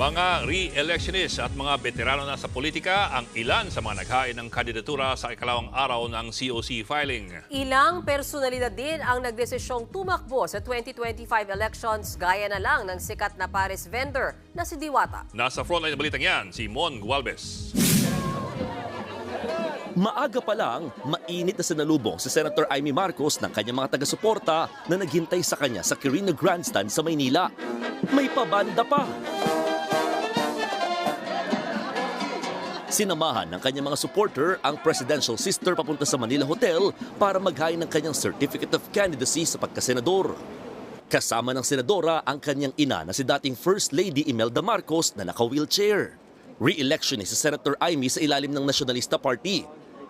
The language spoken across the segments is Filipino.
Mga re-electionists at mga veterano na sa politika ang ilan sa mga naghain ng kandidatura sa ikalawang araw ng COC filing. Ilang personalidad din ang nagdesisyong tumakbo sa 2025 elections gaya na lang ng sikat na Paris vendor na si Diwata. Nasa frontline na balitang yan, si Mon Gualvez. Maaga pa lang, mainit na sinalubong si Senator Amy Marcos ng kanyang mga taga-suporta na naghintay sa kanya sa Quirino Grandstand sa Maynila. May pabanda pa! Sinamahan ng kanyang mga supporter ang presidential sister papunta sa Manila Hotel para maghain ng kanyang Certificate of Candidacy sa pagkasenador. Kasama ng senadora ang kanyang ina na si dating First Lady Imelda Marcos na naka-wheelchair. Re-election ni si Senator Amy sa ilalim ng Nationalista Party.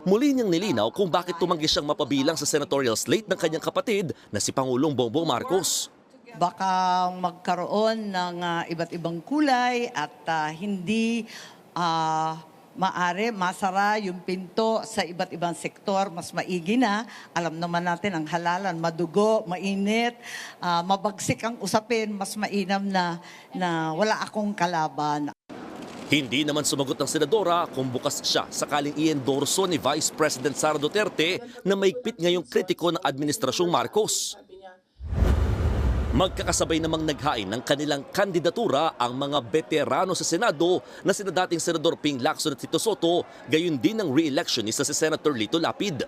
Muli niyang nilinaw kung bakit tumanggi siyang mapabilang sa senatorial slate ng kanyang kapatid na si Pangulong Bongbong Marcos. baka magkaroon ng ah, iba't ibang kulay at ah, hindi ah, maari masara yung pinto sa iba't ibang sektor, mas maigi na. Alam naman natin ang halalan, madugo, mainit, ah, mabagsik ang usapin, mas mainam na, na wala akong kalaban. Hindi naman sumagot ang senadora kung bukas siya sakaling i-endorso ni Vice President Sara Duterte na maigpit ngayong kritiko ng Administrasyong Marcos. Magkakasabay namang naghain ng kanilang kandidatura ang mga veterano sa Senado na sina dating Senador Ping Lacson at Tito Soto, gayon din ang re-election ni sa si Senator Lito Lapid.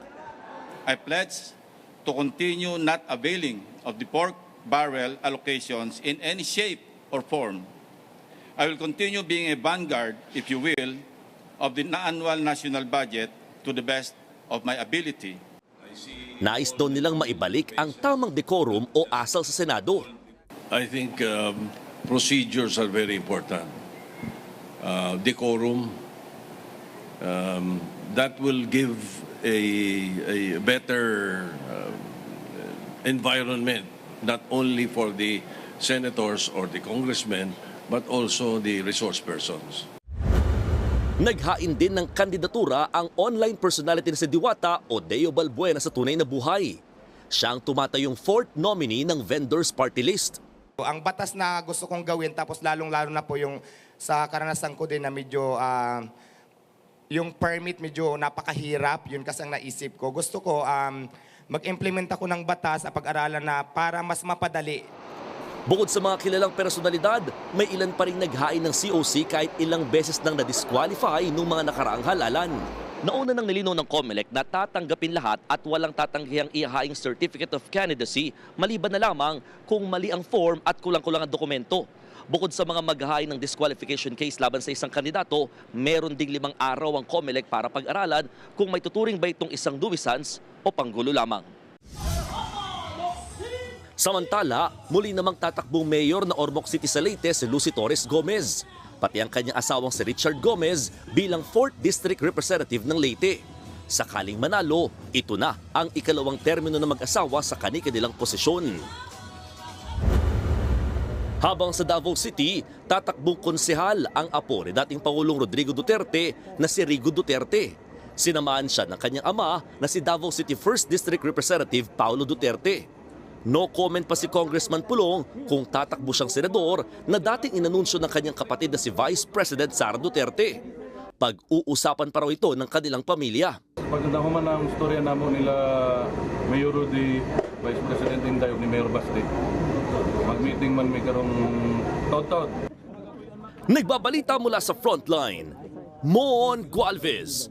I pledge to continue not availing of the pork barrel allocations in any shape or form. I will continue being a vanguard, if you will, of the annual national budget to the best of my ability. Nais daw nilang maibalik ang tamang decorum o asal sa Senado. I think um, procedures are very important. Uh, decorum, um, that will give a, a better uh, environment, not only for the senators or the congressmen, but also the resource persons. Naghain din ng kandidatura ang online personality na si Diwata o Deo Balbuena sa tunay na buhay. Siya ang tumatayong fourth nominee ng vendors party list. Ang batas na gusto kong gawin, tapos lalong-lalo na po yung sa karanasan ko din na medyo, ah, yung permit medyo napakahirap, yun kasi ang naisip ko. Gusto ko um, mag-implement ako ng batas sa pag-aralan na para mas mapadali Bukod sa mga kilalang personalidad, may ilan pa rin naghain ng COC kahit ilang beses nang na-disqualify nung mga nakaraang halalan. Nauna nang nilinaw ng COMELEC na tatanggapin lahat at walang tatanggihang ihahaing Certificate of Candidacy maliban na lamang kung mali ang form at kulang-kulang ang dokumento. Bukod sa mga maghahain ng disqualification case laban sa isang kandidato, meron ding limang araw ang COMELEC para pag-aralan kung may tuturing ba itong isang nuisance o panggulo lamang. Samantala, muli namang tatakbong mayor na Ormoc City sa Leyte si Lucy Torres Gomez. Pati ang kanyang asawang si Richard Gomez bilang 4th District Representative ng Leyte. Sakaling manalo, ito na ang ikalawang termino ng mag-asawa sa kanilang posisyon. Habang sa Davao City, tatakbong konsehal ang apo ni dating Pangulong Rodrigo Duterte na si Rigo Duterte. Sinamaan siya ng kanyang ama na si Davao City 1st District Representative Paulo Duterte. No comment pa si Congressman Pulong kung tatakbo siyang senador na dating inanunsyo ng kanyang kapatid na si Vice President Sara Duterte. Pag-uusapan pa raw ito ng kanilang pamilya. Paganda ko man ang storya namo nila Mayor Rudy, Vice President Inday ni Mayor Basti. Mag-meeting man may karong taod-taod. Nagbabalita mula sa frontline, Mon Gualvez,